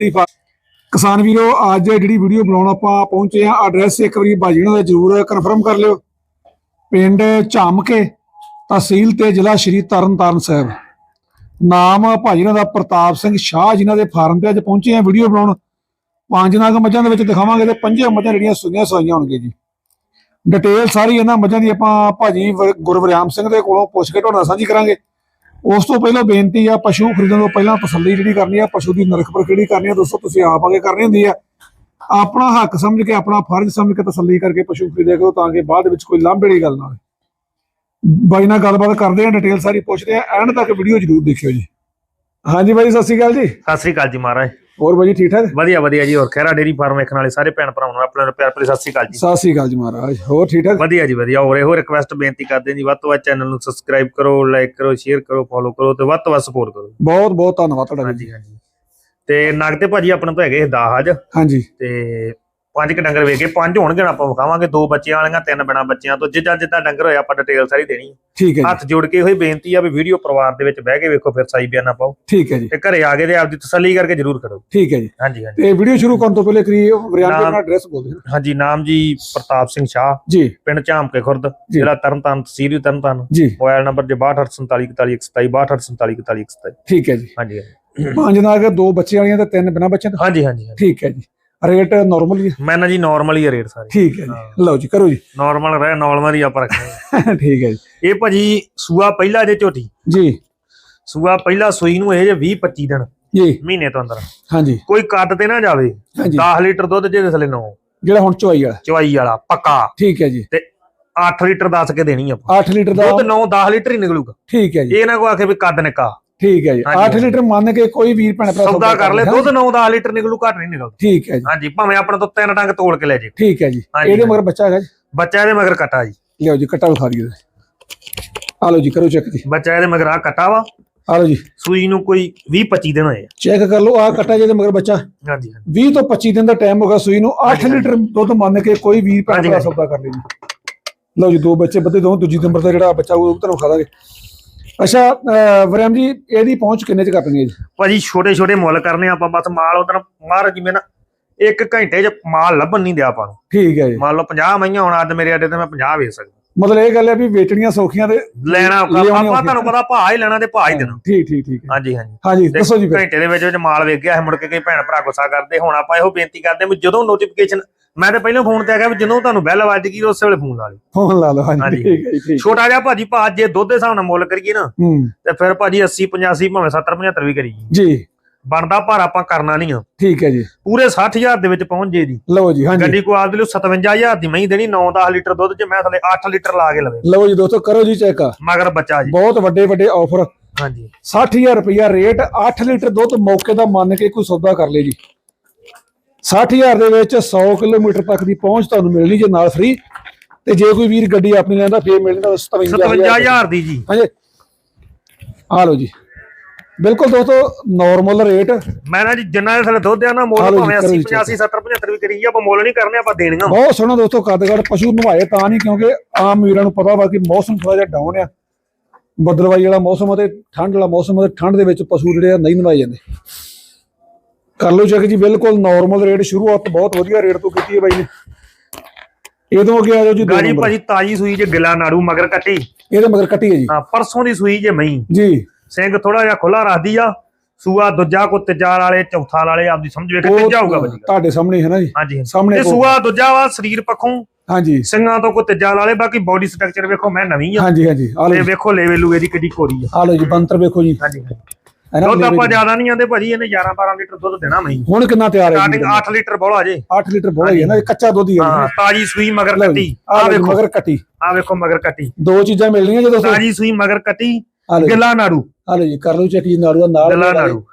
ਕਿਸਾਨ ਵੀਰੋ, ਅੱਜ ਜਿਹੜੀ ਵੀਡੀਓ ਬਣਾਉਣ ਆਪਾਂ ਪਹੁੰਚੇ ਆ ਐਡਰੈਸ ਇੱਕ ਵਾਰੀ ਭਾਜੀ ਉਹਨਾਂ ਦਾ ਜਰੂਰ ਕਨਫਰਮ ਕਰ ਲਿਓ। ਪਿੰਡ ਝਾਮਕੇ, ਤਹਿਸੀਲ ਤੇ ਜ਼ਿਲ੍ਹਾ ਸ਼੍ਰੀ ਤਰਨਤਾਰਨ ਸਾਹਿਬ। ਨਾਮ ਭਾਜੀ ਉਹਨਾਂ ਦਾ ਪ੍ਰਤਾਪ ਸਿੰਘ ਸ਼ਾਹ ਜਿਨ੍ਹਾਂ ਦੇ ਫਾਰਮ ਤੇ ਅੱਜ ਪਹੁੰਚੇ ਆ ਵੀਡੀਓ ਬਣਾਉਣ। ਪੰਜ ਨਾਗ ਮੱਝਾਂ ਦੇ ਵਿੱਚ ਦਿਖਾਵਾਂਗੇ ਤੇ ਪੰਜੇ ਮੱਝਾਂ ਜਿਹੜੀਆਂ ਸੁਣੀਆਂ ਸੋਈਆਂ ਹੋਣਗੇ ਜੀ। ਡਿਟੇਲ ਸਾਰੀ ਇਹਨਾਂ ਮੱਝਾਂ ਦੀ ਆਪਾਂ ਭਾਜੀ ਗੁਰਵਰਿਆਮ ਸਿੰਘ ਦੇ ਕੋਲੋਂ ਪੁੱਛ ਕੇ ਤੁਹਾਡੇ ਨਾਲ ਸਾਂਝੀ ਕਰਾਂਗੇ। ਉਸ ਤੋਂ ਪਹਿਲਾਂ ਬੇਨਤੀ ਆ, ਪਸ਼ੂ ਖਰੀਦਣ ਤੋਂ ਪਹਿਲਾਂ ਤਸੱਲੀ ਜਿਹੜੀ ਕਰਨੀ ਆ, ਪਸ਼ੂ ਦੀ ਨਰਖ ਪਰਖ ਜਿਹੜੀ ਕਰਨੀ ਆ, ਦੋਸਤੋ, ਤੁਸੀਂ ਆਪ ਆਗੇ ਕਰਨੀ ਹੁੰਦੀ ਆ। ਆਪਣਾ ਹੱਕ ਸਮਝ ਕੇ, ਆਪਣਾ ਫਰਜ਼ ਸਮਝ ਕੇ ਤਸੱਲੀ ਕਰਕੇ ਪਸ਼ੂ ਖਰੀਦਿਆ ਕਰੋ ਤਾਂ ਕਿ ਬਾਅਦ ਵਿੱਚ ਕੋਈ ਲਾਂਭੇ ਵਾਲੀ ਗੱਲ ਨਾ ਹੋਵੇ ਬਾਈ ਨਾਲ ਗੱਲਬਾਤ ਕਰਦੇ ਆ, ਡਿਟੇਲ ਸਾਰੀ ਪੁੱਛਦੇ ਆ, ਐਂਡ ਤੱਕ ਵੀਡੀਓ ਜ਼ਰੂਰ ਦੇਖਿਓ ਜੀ। ਹਾਂਜੀ ਬਾਈ ਸਤਿ ਸ਼੍ਰੀ ਅਕਾਲ ਜੀ। ਸਤਿ ਸ੍ਰੀ ਅਕਾਲ ਜੀ ਮਹਾਰਾਜ। ਹੋਰ ਬਾਈ ਠੀਕ ਠਾਕ? ਵਧੀਆ ਵਧੀਆ ਜੀ ਹੋਰ ਖੈਰਾ ਡੇਰੀ ਫਾਰਮ ਵੇਖਣ ਵਾਲੇ ਸਾਰੇ ਭੈਣ ਭਰਾਵਾਂ ਨੂੰ ਆਪਣੇ ਪਿਆਰ ਭਰੀ ਸਤਿ ਸ੍ਰੀ ਅਕਾਲ ਜੀ। ਸਤਿ ਸ਼੍ਰੀ ਅਕਾਲ ਜੀ ਮਹਾਰਾਜ ਹੋਰ ਠੀਕ ਠਾਕ? ਵਧੀਆ ਜੀ ਵਧੀਆ। ਹੋਰ ਇਹੋ ਰਿਕਵੈਸਟ ਬੇਨਤੀ ਕਰਦੇ ਜੀ ਵੱਧ ਤੋਂ ਵੱਧ ਚੈਨਲ ਨੂੰ ਸਬਸਕ੍ਰਾਈਬ ਕਰੋ ਲਾਈਕ ਕਰੋ ਸ਼ੇਅਰ ਕਰੋ ਫੋਲੋ ਕਰੋ ਤੇ ਵੱਧ ਤੋਂ ਵੱਧ ਸਪੋਰਟ ਕਰੋ। ਬਹੁਤ ਬਹੁਤ ਧੰਨਵਾਦ ਤੁਹਾਡਾ ਜੀ। ਹਾਂਜੀ ਹਾਂਜੀ। ਤੇ ਨਗ ਤੇ ਭਾਜੀ ਆਪਣੇ ਤੋਂ ਹੈਗੇ 10 ਅੱਜ ਹਾਂਜੀ। ਤੇ ਪੰਜ ਕ ਡੰਗਰ ਵੇਖੇ ਪੰਜ ਹੋਣਗੇ ਨਾ ਆਪਾਂ ਵਿਖਾਵਾਂਗੇ ਦੋ ਬੱਚਿਆਂ ਵਾਲੀਆਂ ਤਿੰਨ ਬਿਨਾ ਬੱਚਿਆਂ ਤੋਂ ਜਿੱਦਾਂ ਜਿੱਦਾਂ ਡੰਗਰ ਹੋਇਆ ਆਪਾਂ ਡਿਟੇਲ ਸਾਰੀ ਦੇਣੀ ਹੈ। ਠੀਕ ਹੈ ਹੱਥ ਜੋੜ ਕੇ ਹੋਈ ਬੇਨਤੀ ਆ ਵੀ ਵੀਡੀਓ ਪਰਿਵਾਰ ਦੇ ਵਿੱਚ ਬਹਿ ਕੇ ਵੇਖੋ ਫਿਰ ਸਹੀ ਬਿਆਨਾ ਪਾਓ। ਠੀਕ ਹੈ ਜੀ। ਤੇ ਘਰੇ ਆ ਕੇ ਤੇ ਆਪਦੀ ਤਸੱਲੀ ਕਰਕੇ ਜਰੂਰ ਕਰੋ। ਠੀਕ ਹੈ ਜੀ। ਹਾਂਜੀ ਹਾਂਜੀ। ਤੇ ਵੀਡੀਓ ਸ਼ੁਰੂ ਕਰਨ ਤੋਂ ਪਹਿਲੇ ਕਰੀ ਨਾਮ- ਆਪਣਾ ਐਡਰੈਸ ਬੋਲ ਦਿਓ। ਹਾਂਜੀ ਨਾਮ ਜੀ ਪ੍ਰਤਾਪ ਸਿੰਘ ਸ਼ਾਹ। ਜੀ। ਪਿੰਡ ਝਾਮਕੇ ਖੁਰਦ। ਜ਼ਿਲ੍ਹਾ ਤਰਨਤਾਰਨ ਤਹਿਸੀਲ ਤਰਨਤਾਰਨ। ਮੋਬਾਈਲ ਨੰਬਰ ਜੇ 62474127 62474127 ਠੀਕ ਹੈ ਜੀ। ਹਾਂਜੀ। ਪੰਜ ਨਾਲ ਦੋ ਬੱਚੇ ਵਾਲੀਆਂ ਤੇ ਤਿੰਨ ਬਿਨਾ ਬੱਚਿਆਂ ਤੋਂ ਹਾਂਜੀ ਹਾਂਜੀ। ਠੀਕ ਹੈ ਜੀ। ਰੇਟ ਨਾਰਮਲ ਹੀ ਹੈ? ਮੈਂ ਨਾ ਜੀ ਨਾਰਮਲ ਹੀ ਰੇਟ ਸਾਰੇ। ਠੀਕ ਹੈ ਜੀ। ਹਾਂ। ਲਓ ਜੀ ਕਰੋ ਜੀ। ਨਾਰਮਲ ਰਹਿ ਨਾਰਮਲ ਹੀ ਆਪਾਂ ਰੱਖਦੇ ਠੀਕ ਹੈ ਜੀ। ਇਹ ਭਾਜੀ ਸੂਆ ਪਹਿਲਾ ਜੇ ਝੋਟੀ? ਜੀ। ਸੂਆ ਪਹਿਲਾ ਸੂਈ ਨੂੰ ਇਹ ਜੇ 20 25 ਦਿਨ ਜੀ। ਮਹੀਨੇ ਤੋਂ ਅੰਦਰ। ਹਾਂਜੀ। ਕੋਈ ਕੱਦ ਤੇ ਨਾ ਜਾਵੇ ਹਾਂਜੀ। 10 ਲੀਟਰ ਦੁੱਧ ਜੇ ਥਲੇ ਨੋ। ਜਿਹੜਾ ਹੁਣ ਚੁਆਈ ਵਾਲਾ। ਚਵਾਈ ਵਾਲਾ ਪੱਕਾ। ਠੀਕ ਹੈ ਜੀ। ਤੇ 8 ਲੀਟਰ ਦੱਸ ਕੇ ਦੇਣੀ ਆਪਾਂ। 8 ਲੀਟਰ ਦਾ ਦੁੱਧ 9 10 ਲੀਟਰ ਹੀ ਨਿਕਲੂਗਾ। ਠੀਕ ਹੈ ਜੀ। ਇਹ ਨਾ ਕੋ ਆਖੇ ਵੀ ਕੱਦ ਨਿਕਾ। ਠੀਕ ਹੈ ਜੀ ਹਾਂਜੀ, 8 ਹਾਂਜੀ। ਲੀਟਰ ਮੰਨ ਕੇ ਕੋਈ ਵੀਰ ਭੈਣ ਭਰਾ ਸੌਦਾ ਕਰ ਲੈ ਦੁੱਧ 9 10 ਲੀਟਰ ਨਿਕਲੂ ਘੱਟ ਨਹੀਂ ਨਿਕਲਦਾ। ਠੀਕ ਹੈ ਜੀ। ਹਾਂਜੀ ਭਾਵੇਂ ਆਪਣੇ ਤੋਂ ਤਿੰਨ ਡੰਗ ਤੋਲ ਕੇ ਲੈ ਜੇ। ਠੀਕ ਹੈ ਜੀ। ਇਹਦੇ। ਮਗਰ ਬੱਚਾ ਹੈਗਾ ਜੀ? ਬੱਚਾ ਇਹਦੇ ਮਗਰ ਕਟਾ ਜੀ। ਲਿਓ ਜੀ ਕਟਾ ਵਿਖਾ ਦਿਓ। ਆ ਲਓ ਜੀ ਕਰੋ ਚੈੱਕ ਜੀ। ਬੱਚਾ ਇਹਦੇ ਮਗਰ ਆ ਕਟਾ ਵਾ। ਆ ਲਓ ਜੀ। ਸੂਈ ਨੂੰ ਕੋਈ 20 25 ਦਿਨ ਹੋਏ ਆ। ਚੈੱਕ ਕਰ ਲਓ ਆ ਕਟਾ ਜਿਹਦੇ ਮਗਰ ਬੱਚਾ। ਹਾਂਜੀ ਹਾਂਜੀ। 20 ਤੋਂ 25 ਦਿਨ ਦਾ ਟਾਈਮ ਹੋ ਗਿਆ ਸੂਈ ਨੂੰ। 8 ਹਾਂਜੀ, ਲੀਟਰ ਦੁੱਧ ਮੰਨ ਕੇ ਕੋਈ ਵੀਰ ਭੈਣ ਭਰਾ। ਸੌਦਾ ਕਰ ਲਈ ਜੀ। ਲਓ ਜੀ ਦੋ ਬੱਚੇ ਬੱਦੇ ਦੋ ਦੂਜੀ ਨੰਬਰ ਦਾ ਜਿਹੜਾ ਬੱਚਾ ਉਹ ਤੁਹਾਨੂੰ ਖਾ ਦਾਂਗੇ। ਅੱਛਾ ਅਹ, ਵਰਿਆਮ ਜੀ ਇਹਦੀ ਪਹੁੰਚ ਕਿੰਨੇ ਚ ਕਰਨੀ ਹੈ ਜੀ? ਭਾਜੀ ਛੋਟੇ ਛੋਟੇ ਮੁੱਲ ਕਰਨੇ ਆਪਾਂ ਬਸ ਮਾਲ ਉਧਰ ਮਹਾਰਾਜ ਜਿਵੇਂ ਨਾ ਇੱਕ ਘੰਟੇ 'ਚ ਮਾਲ ਲੱਭਣ ਨਹੀਂ ਦਿਆ ਆਪਾਂ ਨੂੰ। ਠੀਕ ਹੈ ਜੀ। ਮੰਨ ਲਓ 50 ਮਈਆਂ ਹੁਣ ਅੱਜ ਮੇਰੇ ਅੱਡੇ ਤੇ ਮੈਂ 50 ਵੇਚ ਸਕਦਾ। ਮਤਲਬ ਇਹ ਗੱਲ ਹੈ ਵੀ ਵੇਚਣੀਆਂ ਸੌਖੀਆਂ ਤੇ ਲੈਣਾ ਔਖਾ ਆਪਾਂ। ਤੁਹਾਨੂੰ ਪਤਾ ਭਾਅ ਹੀ ਲੈਣਾ ਤੇ ਭਾਅ ਹੀ ਦੇਣਾ। ਠੀਕ ਠੀਕ ਠੀਕ ਹਾਂਜੀ ਹਾਂਜੀ। ਹਾਂਜੀ ਦੱਸੋ ਜੀ ਘੰਟੇ ਦੇ ਵਿੱਚ ਵਿੱਚ ਮਾਲ ਵੇਚ ਗਿਆ ਹੈ ਮੁੜ ਕੇ ਕਈ ਭੈਣ ਭਰਾ ਗੁੱਸਾ ਕਰਦੇ ਹੁਣ ਆਪਾਂ ਇਹੋ ਬੇਨਤੀ ਕਰਦੇ ਵੀ ਜਦੋਂ ਨੋਟੀਫਿਕੇਸ਼ਨ ਮੈਂ ਤੇ ਪਹਿਲਾਂ ਫੋਨ ਤੇ ਆ ਗਿਆ ਵੀ ਜਦੋਂ ਤੁਹਾਨੂੰ ਬੈਲ ਵੱਜ ਗਈ ਉਸੇ ਵੇਲੇ ਫੋਨ ਲਾ ਲਿਓ। ਫੋਨ ਲਾ ਲਓ ਹਾਂਜੀ। ਠੀਕ ਹੈ ਠੀਕ। ਛੋਟਾ ਜਿਹਾ ਭਾਜੀ ਭਾਅ ਜੇ ਦੁੱਧ ਦੇ ਹਿਸਾਬ ਨਾਲ ਮੁੱਲ ਕਰੀਏ ਨਾ ਤੇ ਫਿਰ ਭਾਜੀ 80 85 ਭਾਵੇਂ 70 75 ਵੀ ਕਰੀਏ। ਜੀ। ਬਣਦਾ ਭਾਰ ਆਪਾਂ ਕਰਨਾ ਨਹੀਂ ਆ। ਠੀਕ ਹੈ ਜੀ। ਪੂਰੇ 60000 ਦੇ ਵਿੱਚ ਪਹੁੰਚ ਜੇ ਦੀ ਲਓ ਜੀ ਹਾਂਜੀ। ਗੱਡੀ ਕੋ ਆਪਦੇ ਲਈ 57000 ਦੀ ਮਹੀਂ ਦੇਣੀ 9-10 ਲੀਟਰ ਦੁੱਧ ਚ ਮੈਂ ਥਲੇ 8 ਲੀਟਰ ਲਾ ਕੇ ਲਵੇ। ਲਓ ਜੀ ਦੋਸਤੋ ਕਰੋ ਜੀ ਚੈੱਕ। ਮਗਰ ਬੱਚਾ ਜੀ। ਬਹੁਤ ਵੱਡੇ ਵੱਡੇ ਆਫਰ ਹਾਂਜੀ। 60000 ਰੁਪਇਆ ਰੇਟ 8 ਲੀਟਰ ਦੁੱਧ ਮੌਕੇ ਦਾ ਮੰਨ ਕੇ ਕੋਈ ਸੌਦਾ ਕਰ ਲੇ ਜੀ। 60000 ਦੇ ਵਿੱਚ 100 ਕਿਲੋਮੀਟਰ ਤੱਕ ਦੀ ਪਹੁੰਚ ਤੁਹਾਨੂੰ ਮਿਲਣੀ ਜੇ ਨਾਲ ਫ੍ਰੀ ਤੇ ਜੇ ਕੋਈ ਵੀਰ ਗੱਡੀ ਆਪਣੀ ਲੈਂਦਾ ਫੇਰ ਮਿਲਣਾ 57000 57000 ਦੀ ਜੀ। ਹਾਂਜੀ। ਆ ਲਓ ਜੀ। ਬਿਲਕੁਲ ਦੋਸਤੋ ਨਾਰਮਲ ਰੇਟ ਮੈਂ ਨਾ ਜੀ ਜਿੰਨਾ ਦੇ ਥਲੇ ਦੁੱਧ ਆ ਨਾ ਮੁੱਲ ਭਾਵੇਂ ਕਰੋ 80 ਜੀ, 85 70 75 ਵੀ ਕਰੀਏ ਆਪਾਂ ਮੁੱਲ ਨਹੀਂ ਕਰਨੇ ਆਪਾਂ ਦੇਣੀਆਂ ਬਹੁਤ ਸੋਹਣਾ ਦੋਸਤੋ ਕੱਦਗੜ ਪਸ਼ੂ ਨਵਾਏ ਤਾਂ ਨਹੀਂ ਕਿਉਂਕਿ ਆਮ ਵੀਰਾਂ ਨੂੰ ਪਤਾ ਵਾ ਕਿ ਮੌਸਮ ਥੋੜਾ ਜਿਹਾ ਡਾਊਨ ਆ। ਬੱਦਲਵਾਈ ਵਾਲਾ ਮੌਸਮ ਆ ਤੇ ਠੰਡ ਵਾਲਾ ਮੌਸਮ ਆ ਤੇ ਠੰਡ ਦੇ ਵਿੱਚ ਪਸ਼ੂ ਜਿਹੜੇ ਆ ਨਹੀਂ ਨਵਾਏ ਜਾਂਦੇ। ਕਰ ਲਓ ਚੈੱਕ ਜੀ ਬਿਲਕੁਲ ਨਾਰਮਲ ਰੇਟ ਸ਼ੁਰੂਆਤ ਬਹੁਤ ਵਧੀਆ ਰੇਟ ਤੋਂ ਕੀਤੀ ਹੈ ਬਾਈ ਨੇ। ਇਹਦੋਂ ਅੱਗੇ ਆ ਜਾਓ ਜੀ ਗਾੜੀ ਭਾਜੀ ਤਾਜੀ ਸੂਈ ਜੇ ਗਿਲਾ ਨਾੜੂ ਮਗਰ ਕੱਟੀ। ਇਹਦੇ ਮਗਰ ਕੱਟੀ ਹੈ ਜੀ। ਹਾਂ ਪਰਸੋਂ ਦੀ ਸੂਈ ਜੇ ਮਹੀਂ। ਜੀ। ਸਿੰਘ ਥੋੜਾ ਜਿਹਾ ਖੁੱਲਾ ਰੱਖਦੀ ਆ ਸੂਆ ਦੂਜਾ ਕੋ ਤੀਜਾ ਵਾਲੇ ਚੌਥਾ ਵਾਲੇ ਆਪਦੀ ਸਮਝ ਵੇਖ ਉਹ ਤੀਜਾ ਹੋਊਗਾ ਭਾਜੀ। ਤੁਹਾਡੇ ਸਾਹਮਣੇ ਹੈ ਨਾ ਜੀ। ਹਾਂਜੀ ਸਾਹਮਣੇ ਤੇ ਸੂਆ ਦੂਜਾ ਵਾ ਸਰੀਰ ਪੱਖੋਂ। ਹਾਂਜੀ। ਸਿੰਘਾਂ ਤੋਂ ਕੋ ਤੀਜਾ ਵਾਲੇ ਬਾਕੀ ਬਾਡੀ ਸਟਰਕਚਰ ਵੇਖੋ ਮੈਂ ਨਵੀਂ ਆ। ਹਾਂਜੀ ਹਾਂਜੀ। ਆ ਤੇ ਵੇਖੋ ਲੈਵੇ ਲੂਏ ਦੀ ਕਿੱਡੀ ਕੋਰੀ ਆ। ਆ ਲਓ ਜੀ ਬੰਤਰ ਵੇਖੋ ਜੀ। ਹਾਂਜੀ। ਦੁੱਧ ਆਪਾਂ। ਜ਼ਿਆਦਾ ਨਹੀਂ ਆਂਦੇ ਭਾਜੀ ਇਹਨੇ 11 12 ਲੀਟਰ ਦੁੱਧ ਦੇਣਾ ਮੈਂ ਹੁਣ ਕਿੰਨਾ ਤਿਆਰ ਹੈ ਸਟਾਰਟਿੰਗ ਜੀ 8 ਲੀਟਰ ਬੋਲਾ ਜੇ। 8 ਲੀਟਰ ਬੋਲਾ ਹੀ ਹੈ ਨਾ ਇਹ ਕੱਚਾ ਦੁੱਧ ਹੀ ਹੈ ਹਾਂ ਤਾਜੀ ਸੂਈ ਮਗਰ ਕੱਟੀ। ਆ ਵੇਖੋ ਮਗਰ ਕੱਟੀ। ਆ ਵੇਖੋ ਮਗਰ ਕੱਟੀ। ਦੋ ਚੀਜ਼ਾਂ ਮਿਲਣੀਆਂ ਜੇ ਦੋਸਤੋ। ਤਾਜੀ ਸੂਈ ਮਗਰ ਕੱਟੀ ਗਿੱਲਾ ਨਾੜੂ। ਆ ਲਓ ਜੀ ਕਰ ਲਓ ਚੈੱਕ ਜੀ ਨਾੜੂ ਦਾ ਨਾਲ ਗਿੱਲਾ ਨਾੜੂ।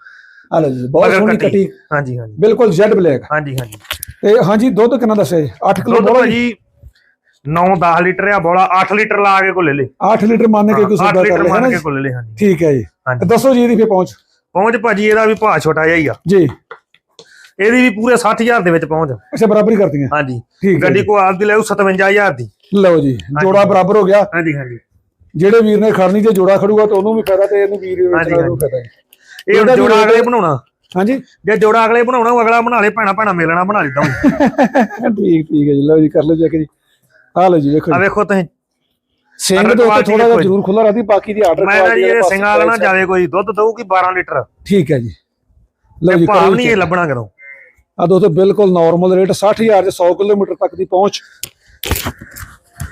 ਆ ਲਓ ਜੀ ਬਹੁਤ ਸੋਹਣੀ ਕੱਟੀ। ਹਾਂਜੀ ਹਾਂਜੀ। ਬਿਲਕੁਲ ਜੈਡ ਬਲੈਕ। ਹਾਂਜੀ ਹਾਂਜੀ। ਤੇ ਹਾਂਜੀ ਦੁੱਧ ਕਿੰਨਾ ਦੱਸਿਆ ਜੀ? 8 ਕਿਲੋ ਬੋਲਾ ਜੀ। ਭਾਜੀ 9-10 ਲੀਟਰ ਆ ਬੋਲਾ 8 ਲੀਟਰ ਲਾ ਕੇ ਕੋ ਲੈ। ਲੇ 8 ਲੀਟਰ ਮੰਨ ਕੇ ਕੋਈ 8 ਸੌਦਾ ਕਰ ਮੰਨ ਕੇ? ਕੋ ਲੇ ਹਾਂਜੀ। ਠੀਕ ਹੈ ਜੀ। ਹਾਂਜੀ। ਤੇ ਦੱਸੋ ਜੀ ਇਹਦੀ ਫੇ ਪਹੁੰਚ। ਪਹੁੰਚ ਭਾਜੀ ਇਹਦਾ ਵੀ ਭਾਅ ਛੋਟਾ ਜਿਹਾ ਹੀ ਆ। ਜੀ। ਇਹਦੀ ਵੀ ਪੂਰੇ 60000 ਦੇ ਵਿੱਚ ਪਹੁੰਚ। ਅੱਛਾ ਬਰਾਬਰੀ ਕਰਤੀਆਂ। ਹਾਂਜੀ। ਠੀਕ ਹੈ ਗੱਡੀ ਜੀ। ਕੋ ਆਪ ਦੀ ਲੈ 57000 ਦੀ। ਲਓ ਜੀ ਜੋੜਾ ਬਰਾਬਰ ਹੋ ਗਿਆ। ਹਾਂਜੀ ਹਾਂਜੀ। ਜਿਹੜੇ ਵੀਰ ਨੇ ਖੜਨੀ ਜੇ ਜੋੜਾ ਖੜੂਗਾ ਤਾਂ ਉਹਨੂੰ ਵੀ ਫਾਇਦਾ ਤੇ ਇਹਨੂੰ ਵੀਰ ਹਾਂਜੀ, ਨੂੰ ਫਾਇਦਾ ਹੈ। ਇਹ ਇਹਦਾ ਹੁਣ ਵੀ ਜੋੜਾ ਅਗਲੇ ਬਣਾਉਣਾ। ਹਾਂਜੀ। ਜੇ ਜੋੜਾ ਅਗਲੇ ਬਣਾਉਣਾ ਉਹ ਅਗਲਾ ਬਣਾ ਲੇ ਭੈਣਾ ਭੈਣਾ ਮੇਲਣਾ ਬਣਾ ਲਿੱਦਾ ਠੀਕ ਠੀਕ ਹੈ ਜੀ। ਲਓ ਜੀ ਕਰ ਲਓ ਚੈੱਕ ਜੀ। ਆ ਲਓ ਜੀ ਵੇਖੋ ਆ ਜੀ ਵੇਖੋ ਤੁਸੀਂ। ਸਿੰਘ ਦੇ ਉੱਤੇ ਥੋੜਾ ਜਿਹਾ। ਜ਼ਰੂਰ ਖੁੱਲਾ ਰਹਦੀ ਬਾਕੀ ਦੀ ਆਰਡਰ ਮੈਂ ਤਾਂ ਜੀ ਇਹ ਸਿੰਘਾਂ ਨਾ ਜਾਵੇ ਕੋਈ ਦੁੱਧ ਦਊਗੀ 12 ਲੀਟਰ। ਠੀਕ ਹੈ ਜੀ। ਲਓ ਜੀ ਭਾਵ ਨਹੀਂ ਇਹ ਲੱਭਣਾ ਕਰੋ। ਆ ਦੋਸਤੋ ਬਿਲਕੁਲ ਨਾਰਮਲ ਰੇਟ 60000 ਦੇ 100 ਕਿਲੋਮੀਟਰ ਤੱਕ ਦੀ ਪਹੁੰਚ।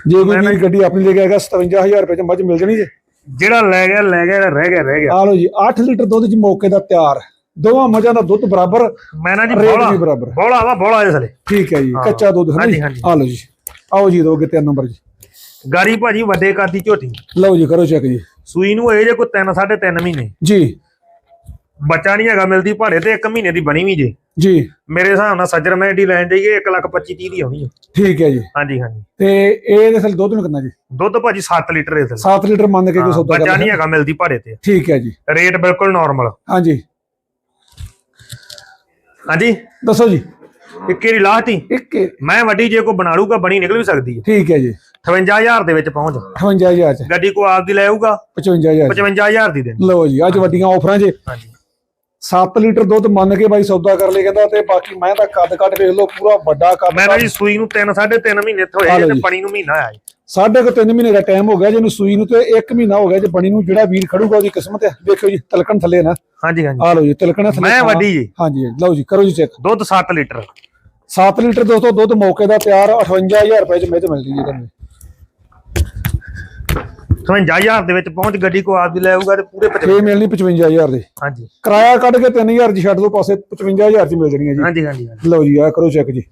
ਜੇ ਕੋਈ ਵੀਰ ਗੱਡੀ ਆਪਣੀ ਲੈ ਕੇ ਆਏਗਾ 57000 ਰੁਪਏ ਚ ਮੱਝ ਮਿਲ ਜਣੀ ਜੇ। ਜਿਹੜਾ ਲੈ ਗਿਆ ਲੈ ਗਿਆ ਰਹਿ ਗਿਆ ਰਹਿ ਗਿਆ। ਆ ਲਓ ਜੀ 8 ਲੀਟਰ ਦੁੱਧ ਜੀ ਮੌਕੇ ਦਾ ਤਿਆਰ। ਦੋਵਾਂ ਮੱਝਾਂ ਦਾ ਦੁੱਧ ਬਰਾਬਰ ਮੈਂ ਨਾ ਜੀ ਬੋਲਾ ਵੀ ਬਰਾਬਰ। ਬੋਲਾ ਵਾ ਬੋਲਾ ਇਸ ਥਲੇ। ਠੀਕ ਹੈ ਜੀ। ਕੱਚਾ ਦੁੱਧ ਹੈ ਜੀ? ਹਾਂਜੀ। ਆ ਲਓ ਜੀ ਆਓ ਜੀ ਦੋਗੇ ਤਿੰਨ ਨੰਬਰ ਜੀ। ਗਾਰੀ ਭਾਜੀ ਵੱਡੇ ਕਰਦੀ ਝੋਟੀ। ਲਓ ਜੀ ਕਰੋ ਚੈੱਕ ਜੀ। ਸੂਈ ਨੂੰ ਹੋਏ ਜੇ ਕੋਈ 3 3.5 ਮਹੀਨੇ। ਜੀ। ਬੱਚਾ ਨਹੀਂ ਹੈਗਾ ਮਿਲਦੀ ਭਾੜੇ ਤੇ 1 ਮਹੀਨੇ ਦੀ ਬਣੀ ਵੀ ਜੇ। ਜੀ। ਮੇਰੇ ਹਿਸਾਬ ਨਾਲ ਸੱਜਰ ਮੈਂ ਏਡੀ ਲੈਣ ਜਾਈਏ 1 ਲੱਖ 25 30 ਦੀ ਆਉਣੀ ਆ। ਠੀਕ ਹੈ ਜੀ। ਹਾਂਜੀ ਹਾਂਜੀ। ਤੇ ਇਹਦੇ ਥੱਲੇ ਦੁੱਧ ਨੂੰ ਕਿੰਨਾ ਜੀ? ਦੁੱਧ ਭਾਜੀ 7 ਲੀਟਰ ਇਸ 7 ਲੀਟਰ ਮੰਨ ਕੇ ਕੋਈ ਸੌਦਾ ਬੱਚਾ ਨਹੀਂ ਹੈਗਾ ਮਿਲਦੀ ਭਾੜੇ ਤੇ। ਠੀਕ ਹੈ ਜੀ। ਰੇਟ ਬਿਲਕੁਲ ਨਾਰਮਲ ਹਾਂਜੀ। ਹਾਂਜੀ। ਦੱਸੋ ਜੀ। ਇੱਕੇ ਦੀ ਹੀ ਇੱਕ ਇਹ- ਮੈਂ ਵੱਡੀ ਜੇ ਕੋ ਬਣਾ ਲੂਗਾ ਬਣੀ ਨਿਕਲ ਵੀ ਸਕਦੀ ਹੈ ਠੀਕ ਹੈ ਜੀ। 58000 ਦੇ ਵਿੱਚ ਪਹੁੰਚ। 58000 ਚ। ਗੱਡੀ ਕੋ ਆਪ ਦੀ ਲੈ ਆਊਗਾ? 55000 55000 ਦੀ ਦੇਣੀ। ਲਓ ਜੀ ਅੱਜ ਵੱਡੀਆਂ ਆਫਰਾਂ ਜੇ। ਹਾਂਜੀ। 7 ਲੀਟਰ ਦੁੱਧ ਮੰਨ ਕੇ ਬਾਈ ਸੌਦਾ ਕਰ ਲਈ ਕਹਿੰਦਾ ਤੇ ਬਾਕੀ ਮੈਂ ਤਾਂ ਕੱਦ ਕੱਟ ਵੇਖ ਲਓ ਪੂਰਾ ਵੱਡਾ ਕੱਦ ਮੈਂ ਜੀ ਸੂਈ ਨੂੰ 3 3.5 ਮਹੀਨੇ ਹੋਏ ਤੇ ਜੀ। ਬਣੀ ਨੂੰ ਮਹੀਨਾ ਆਇਆ ਜੀ। ਸਾਢੇ ਕੋ 3 ਮਹੀਨੇ ਦਾ ਟਾਈਮ ਹੋ ਗਿਆ ਜਿਹਨੂੰ ਸੂਈ ਨੂੰ ਤੇ 1 ਮਹੀਨਾ ਹੋ ਗਿਆ ਜੇ ਬਣੀ ਨੂੰ ਜਿਹੜਾ ਵੀਰ ਖੜੂਗਾ ਉਹਦੀ ਕਿਸਮਤ ਹੈ ਦੇਖਿਓ ਜੀ ਤਿਲਕਣ ਥੱਲੇ ਨਾ। ਹਾਂਜੀ ਹਾਂਜੀ। ਆ ਲਓ ਜੀ ਤਿਲਕਣ ਥੱਲੇ ਮੈਂ। ਵੱਡੀ ਜੀ। ਹਾਂਜੀ ਲਓ ਜੀ ਕਰੋ ਜੀ ਚੈੱਕ। ਦੁੱਧ 7 ਲੀਟਰ। 7 ਲੀਟਰ ਦੋਸਤੋ ਦੁੱਧ ਮੌਕੇ ਦਾ ਤਿਆਰ 58000 ਰੁਪਏ ਚ ਮਿਲ ਮਿਲਦੀ ਹੈ ਤੁਹਾਨੂੰ। 55000 ਦੇ ਵਿੱਚ ਪਹੁੰਚ ਗੱਡੀ ਕੋ ਆਪ ਦੀ ਲੈ ਆਊਗਾ ਤੇ ਪੂਰੇ 55 ਇਹ ਮਿਲਣੀ 55000 ਦੇ। ਹਾਂਜੀ। ਕਿਰਾਇਆ ਕੱਢ ਕੇ 3000 ਜੀ ਛੱਡ ਦੋ ਪਾਸੇ 55000 ਚ ਮਿਲ ਜਾਣੀਆਂ ਜੀ। ਹਾਂਜੀ ਹਾਂਜੀ। ਲਓ ਜੀ ਆ ਕਰੋ ਚੈੱਕ ਜੀ।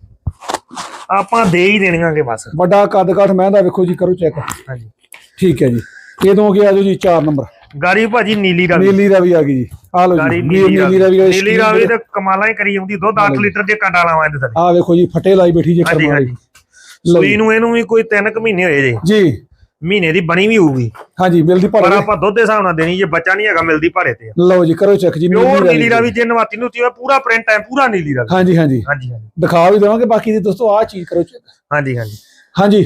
ਆਪਾਂ ਦੇ ਹੀ ਦੇਣੀਆਂ ਕਿ ਬਸ। ਵੱਡਾ ਕੱਦ ਕਾਠ ਮੈਂ ਦਾ ਵੇਖੋ ਜੀ ਕਰੋ ਚੈੱਕ ਹਾਂਜੀ। ਠੀਕ ਹੈ ਜੀ। ਇਹ ਤੋਂ ਅੱਗੇ ਆ ਜਾਓ ਜੀ 4 ਨੰਬਰ। ਗਾੜੀ ਭਾਜੀ ਨੀਲੀ ਰਾਵੀ। ਨੀਲੀ ਰਾਵੀ ਆ ਗਈ ਜੀ। ਆ ਲਓ ਜੀ ਨੀਲੀ ਨੀਲੀ ਰਾਵੀ ਨੀਲੀ ਰਾਵੀ ਤੇ ਕਮਾਲਾਂ ਹੀ ਕਰੀ ਆਉਂਦੀ ਦੁੱਧ 8 ਲੀਟਰ ਦੇ ਕਾਂਡਾ ਲਾਵਾਂ ਇਹਦੇ ਥੱਲੇ ਆ ਵੇਖੋ ਜੀ ਫਟੇ ਲਾਈ ਬੈਠੀ ਜੇ ਹਾਂਜੀ ਕਰਮ ਵਾਲੀ। ਹਾਂਜੀ। ਸੂਈ ਨੂੰ ਇਹਨੂੰ ਵੀ ਕੋਈ 3 ਕੁ ਮਹੀਨੇ ਹੋਏ ਜੇ। ਜੀ। ਮਹੀਨੇ ਦੀ ਬਣੀ ਵੀ ਹੋਊਗੀ। ਹਾਂਜੀ ਮਿਲਦੀ ਪਰ ਆਪਾਂ ਦੁੱਧ ਦੇ ਹਿਸਾਬ ਨਾਲ ਦੇਣੀ ਜੇ ਬੱਚਾ ਨਹੀਂ ਹੈਗਾ ਮਿਲਦੀ ਭਾਰੇ ਤੇ ਲਓ ਜੀ ਕਰੋ ਚੈੱਕ ਜੀ ਪਿਓਰ ਨੀਲੀ ਰਾਵੀ ਜੇ ਨਵਾਤੀ ਨੂੰ ਹੋਇਆ ਪੂਰਾ ਪ੍ਰਿੰਟ ਹੈ ਪੂਰਾ ਨੀਲੀ ਰਾਵੀ। ਹਾਂਜੀ ਹਾਂਜੀ। ਹਾਂਜੀ ਹਾਂਜੀ। ਦਿਖਾ ਵੀ ਦੇਵਾਂਗੇ ਬਾਕੀ ਦੀ ਦੋਸਤੋ ਆ ਚੀਜ਼ ਕਰੋ ਚੈੱਕ ਹਾਂਜੀ ਹਾਂਜੀ। ਹਾਂਜੀ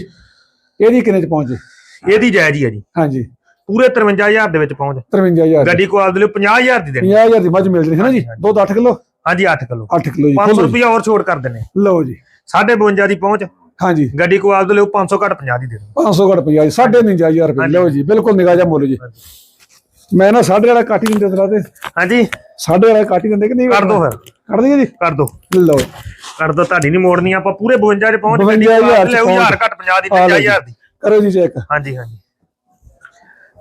ਇਹਦੀ ਕਿੰਨੇ ਚ ਪਹੁੰਚੇ ਇਹਦੀ ਜਾਇਜ਼ ਹੀ ਹੈ ਜੀ। ਹਾਂਜੀ। ਪੂਰੇ 53000 ਦੇ ਵਿੱਚ ਪਹੁੰਚ 53000 ਗੱਡੀ ਕੋ ਆਪਦੇ ਲਈ 50000 ਦੀ ਦੇਣੀ। 50000 ਦੀ ਮੱਝ ਮਿਲ ਜਣੀ ਹੈ ਨਾ ਜੀ? ਦੁੱਧ 8 ਕਿਲੋ? ਹਾਂਜੀ 8 ਕਿਲੋ। 8 ਕਿਲੋ ਜੀ 500 ਖੋਲੋ ਜੀ। ਹੋਰ ਛੋੜ ਕਰ ਦਿੰਨੇ ਲਓ ਜੀ। 52 ਦੀ ਪਹੁੰਚ। ਹਾਂਜੀ। ਗੱਡੀ ਕੋ ਆਪਦੇ ਲਈ 500 ਘੱਟ 50 ਦੀ ਦੇ ਦਿਓ। 500 ਘੜ 50 ਜੀ 5.5000 ਰੁਪਏ ਲਓ ਜੀ ਬਿਲਕੁਲ ਨਿਗਾਹ ਜਾ ਮੁੱਲ ਜੀ। ਮੈਂ ਨਾ ਸਾਢੇ ਵਾਲਾ ਕੱਟ ਹੀ ਦਿੰਦੇ ਤਰਾ ਤੇ। ਹਾਂਜੀ। ਸਾਢੇ ਵਾਲਾ ਕੱਟ ਹੀ ਦਿੰਦੇ ਕਿ ਨਹੀਂ? ਕਰ ਦੋ ਫਿਰ। ਕੱਢ ਦਈਏ ਜੀ? ਕਰ ਦੋ। ਲਓ। ਕਰ ਦੋ ਤੁਹਾਡੀ ਨਹੀਂ ਮੋੜਨੀ ਆਪਾਂ ਪੂਰੇ 52 ਚ ਪਹੁੰਚ 52,000 ਪਹੁੰਚ। 1000 ਘੱਟ 50 ਦੀ ਆ ਲਓ 50000 ਦੀ। ਕਰੋ ਜੀ ਚੈੱਕ ਹਾਂਜੀ ਹਾਂਜੀ।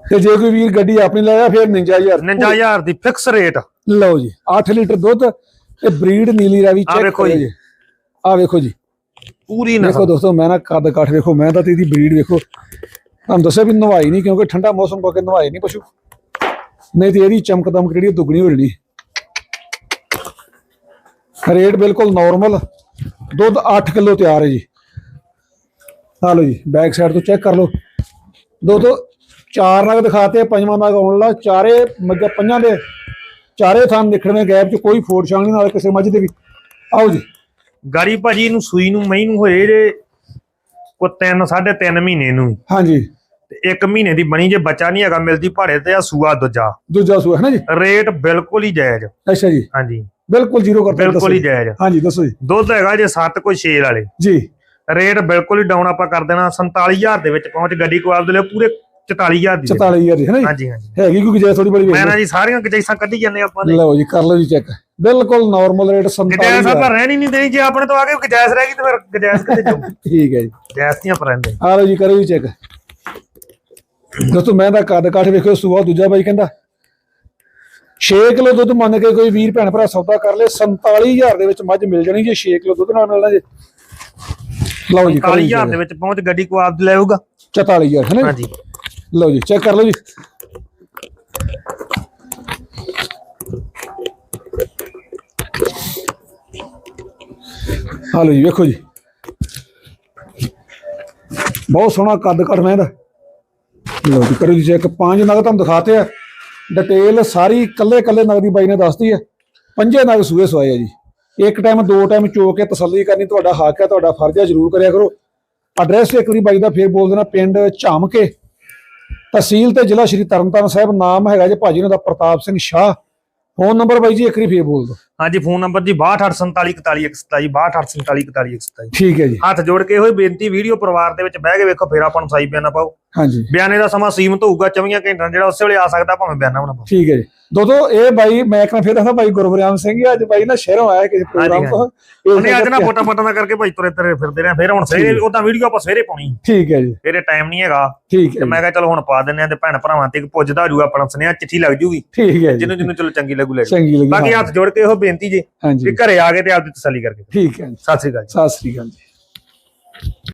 ਤੇ ਜੇ ਕੋਈ ਵੀਰ ਗੱਡੀ ਆਪਣੀ ਲੈ ਆ ਫਿਰ 59000 59000 ਦੀ ਫਿਕਸ ਰੇਟ ਲਓ ਜੀ 8 ਲੀਟਰ ਦੁੱਧ ਤੇ ਬਰੀਡ ਨੀਲੀ ਰਾਵੀ ਚੈੱਕ ਕਰੋ। ਜੀ। ਆ ਵੇਖੋ ਜੀ। ਪੂਰੀ ਦੇਖੋ ਨਸਲ ਦੋਸਤੋ, ਮੈਂ ਨਾ ਕੱਦ ਕਾਠ ਵੇਖੋ, ਮੈਂ ਤਾਂ ਇਹਦੀ ਬਰੀਡ ਵੇਖੋ। ਤੁਹਾਨੂੰ ਦੱਸਿਆ ਵੀ ਨਵਾਈ ਨਹੀਂ, ਕਿਉਂਕਿ ਠੰਡਾ ਮੌਸਮ ਕਰਕੇ ਨਵਾਈ ਨਹੀਂ ਪਸ਼ੂ। ਨਹੀਂ ਤੇ ਇਹਦੀ ਚਮਕ ਦਮਕ ਜਿਹੜੀ ਦੁੱਗਣੀ ਹੋ ਜਣੀ। ਰੇਟ ਬਿਲਕੁਲ ਨਾਰਮਲ ਦੁੱਧ 8 ਕਿਲੋ ਤਿਆਰ ਹੈ ਜੀ। ਆ ਲਓ ਜੀ ਬੈਕ ਸਾਈਡ ਤੋਂ ਚੈੱਕ ਕਰ ਲਓ। ਦੋ ਚਾਰ ਨਗ ਦਿਖਾਤੇ, ਪੰਜਵਾਂ ਨਗ ਆਉਣ ਵਾਲਾ, ਚਾਰੇ ਮੱਝਾਂ, ਪੰਜਾਂ ਦੇ ਚਾਰੇ ਥਾਂ ਨਿਕਲਵੇਂ ਗੈਪ ਚ, ਕੋਈ ਫੋੜ ਛਾਂਗ ਨਹੀਂ ਨਾਲ ਕਿਸੇ ਮੱਝ ਦੇ ਵੀ। ਆਓ ਜੀ। ਗਾਰੀ ਭਾਜੀ ਨੂੰ ਸੂਈ ਨੂੰ ਮਈ ਨੂੰ ਹੋਏ ਜੇ ਕੋ 3 3.5 ਮਹੀਨੇ ਨੂੰ। ਹਾਂਜੀ। ਤੇ ਇੱਕ ਮਹੀਨੇ ਦੀ ਬਣੀ ਜੇ ਬੱਚਾ ਨਹੀਂ ਹੈਗਾ ਮਿਲਦੀ ਭਾੜੇ ਤੇ ਆ ਸੂਆ ਦੂਜਾ। ਦੂਜਾ ਸੂਆ ਹੈ ਨਾ ਜੀ? ਰੇਟ ਬਿਲਕੁਲ ਹੀ ਜਾਇਜ਼। ਅੱਛਾ ਜੀ। ਹਾਂਜੀ। ਬਿਲਕੁਲ ਜ਼ੀਰੋ ਕਰ ਬਿਲਕੁਲ ਹੀ ਜਾਇਜ਼। ਹਾਂਜੀ ਦੱਸੋ ਜੀ। ਦੁੱਧ ਹੈਗਾ ਜੇ 7 ਕੋਈ 6 ਵਾਲੇ। ਜੀ। ਰੇਟ ਬਿਲਕੁਲ ਹੀ ਡਾਊਨ ਆਪਾਂ ਕਰ ਦੇਣਾ 47000 ਦੇ ਵਿੱਚ ਪਹੁੰਚ ਗੱਡੀ ਕੋ ਆਪਦੇ ਲਈ ਪੂਰੇ 44000 ਦੀ। ਦੇ। 44000 ਦੀ ਹੈ ਨਾ ਜੀ? ਹਾਂਜੀ ਹਾਂਜੀ। ਹੈਗੀ ਕਿਉਂਕਿ ਜੇ ਥੋੜੀ ਬੜੀ ਮੈਂ ਨਾ ਜੀ ਸਾਰੀਆਂ ਗਜੈਸਾਂ ਕੱਢੀ ਜਾਂਦੇ ਆਪਾਂ ਨੇ। ਲਓ ਜੀ ਕਰ ਲਓ ਜੀ ਚੈੱਕ। ਬਿਲਕੁਲ ਨਾਰਮਲ ਰੇਟ ਗਜੈਸ 47000 ਆਪਾਂ ਰਹਿਣੀ ਨਹੀਂ ਦੇਣੀ ਜੇ ਆਪਣੇ ਤੋਂ ਆ ਕੇ ਗਜੈਸ ਰਹਿ ਗਈ ਤਾਂ ਫਿਰ ਗਜੈਸ ਕਿਤੇ ਜਾਊ? ਠੀਕ ਹੈ ਜੀ। ਗਜੈਸ ਦੀਆਂ ਪਰ ਰਹਿੰਦੇ। ਆ ਲਓ ਜੀ ਕਰੋ ਜੀ ਚੈੱਕ ਦੋਸਤੋ ਮੈਂ ਤਾਂ ਕੱਦ ਕਾਠ ਵੇਖਿਓ ਸੂਆ ਦੂਜਾ ਬਾਈ ਕਹਿੰਦਾ 6 ਕਿਲੋ ਦੁੱਧ ਮੰਨ ਕੇ ਕੋਈ ਵੀਰ ਭੈਣ ਭਰਾ ਸੌਦਾ ਕਰ ਲੇ 47000 ਦੇ ਵਿੱਚ ਮੱਝ ਮਿਲ ਜਾਣੀ ਜੇ 6 ਕਿਲੋ ਦੁੱਧ ਨਾਲ ਮਿਲਣਾ ਜੇ। ਲਓ ਜੀ ਕਰੋ ਜੀ 40000 ਦੇ ਵਿੱਚ ਪਹੁੰਚ ਗੱਡੀ ਕੋ ਆਪ ਲੈ ਆਊਗਾ। 44000 ਹੈ ਨਾ ਜੀ? ਹਾਂਜੀ। ਲਓ ਜੀ ਚੈੱਕ ਕਰ ਲਓ ਜੀ। ਆ ਲਓ ਜੀ, ਵੇਖੋ ਜੀ। ਬਹੁਤ ਸੋਹਣਾ ਕੱਦ ਕੱਟ ਮੈਂ ਇਹਦਾ। ਲਓ ਜੀ, ਕਰੋ ਜੀ ਚੈੱਕ ਪੰਜ ਨਗ ਤੁਹਾਨੂੰ ਦਿਖਾਤੇ ਆ। ਡਿਟੇਲ ਸਾਰੀ ਕੱਲੇ ਕੱਲੇ ਨਗ ਦੀ ਬਾਈ ਨੇ ਦੱਸਤੀ ਹੈ ਪੰਜੇ ਨਗ ਸੂਏ ਸਵਾਏ ਆ ਜੀ। ਇੱਕ ਟਾਈਮ ਦੋ ਟਾਈਮ ਚੋ ਕੇ ਤਸੱਲੀ ਕਰਨੀ, ਤੁਹਾਡਾ ਹੱਕ ਹੈ ਤੁਹਾਡਾ ਫਰਜ਼ ਹੈ ਜ਼ਰੂਰ ਕਰਿਆ ਕਰੋ। ਐਡਰੈਸ ਇੱਕ ਵਾਰੀ ਬਾਈ ਦਾ ਫੇਰ ਬੋਲ ਦੇਣਾ, ਪਿੰਡ ਝਾਮਕੇ। ਤਹਿਸੀਲ ਤੇ ਜ਼ਿਲ੍ਹਾ ਸ਼੍ਰੀ ਤਰਨਤਾਰਨ ਸਾਹਿਬ, ਨਾਮ ਹੈਗਾ ਜੀ ਭਾਜੀ ਉਹਨਾਂ ਦਾ ਪ੍ਰਤਾਪ ਸਿੰਘ ਸ਼ਾਹ। ਫੋਨ ਨੰਬਰ ਬਾਈ ਜੀ, ਇੱਕ ਵਾਰੀ ਫੇਰ ਬੋਲ ਦਿਓ। ਹਾਂਜੀ ਫੋਨ ਨੰਬਰ ਜੀ 6284414127 6284414127 ਠੀਕ ਹੈ ਜੀ। ਹੱਥ ਜੋੜ ਕੇ ਹੋਈ ਬੇਨਤੀ ਵੀਡੀਓ ਪਰਿਵਾਰ ਦੇ ਵਿੱਚ ਬਹਿ ਕੇ ਵੇਖੋ ਫੇਰ ਆਪਾਂ ਨੂੰ ਸਹੀ ਬਿਆਨਾ ਪਾਓ। ਹਾਂਜੀ। ਬਿਆਨੇ ਦਾ ਸਮਾਂ ਸੀਮਤ ਹੋਊਗਾ 24 ਘੰਟਿਆਂ ਜਿਹੜਾ ਉਸੇ ਵੇਲੇ ਆ ਸਕਦਾ ਭਾਵੇਂ ਬਿਆਨਾ ਬਣਾ ਪਾਓ। ਠੀਕ ਹੈ ਜੀ। ਦੋਸਤੋ ਇਹ ਬਾਈ ਮੈਂ ਵਾਰ ਫਿਰ ਦੱਸਦਾ ਬਾਈ ਗੁਰਬਰਿਆਮ ਸਿੰਘ ਅੱਜ ਬਾਈ ਨਾ ਸ਼ਹਿਰੋਂ ਆਇਆ ਕਿਸੇ ਪ੍ਰੋਗਰਾਮ ਤੋਂ ਉਹਨੇ ਅੱਜ ਨਾ ਫੋਟਾ ਫੋਟਾ ਕਰਕੇ ਭਾਈ ਤੁਰੇ ਤੁਰੇ ਫਿਰਦੇ ਰਹੇ ਫਿਰ ਹੁਣ ਸਵੇਰੇ ਉਦਾਂ ਵੀਡੀਓ ਆਪਾਂ ਸਵੇਰੇ ਪਾਉਣੀ। ਠੀਕ ਹੈ ਜੀ। ਫੇਰੇ ਟਾਈਮ ਨਹੀਂ ਹੈਗਾ। ਠੀਕ ਤੇ ਹੈ ਮੈਂ ਕਿਹਾ ਚਲੋ ਹੁਣ ਪਾ ਦਿੰਨੇ ਆ ਤੇ ਭੈਣ ਭਰਾਵਾਂ ਤੇ ਇੱਕ ਪੁੱਜਦਾ ਹੋ ਜਾਊਗਾ ਆਪਣਾ ਸੁਨੇਹਾ ਚਿੱਠੀ ਲੱਗ ਜੂਗੀ। ਠੀਕ ਹੈ ਜੀ। ਜਿਹਨੂੰ ਜਿਹਨੂੰ ਚਲੋ ਚੰਗੀ ਲੱਗੂ ਲੈ ਜਾਓ। ਚੰਗੀ ਲੱਗੀ ਬਾਕੀ ਹੱਥ ਜੋੜ ਕੇ ਇਹੋ ਬੇਨਤੀ ਜੀ ਹਾਂਜੀ। ਵੀ ਘਰੇ ਆ ਕੇ ਤੇ ਆਪਦੀ ਤਸੱਲੀ ਕਰਕੇ ਠੀਕ ਹੈ ਜੀ। ਸਤਿ ਸ੍ਰੀ ਅਕਾਲ ਜੀ। ਸਤਿ ਸ੍ਰੀ ਅਕਾਲ ਜੀ।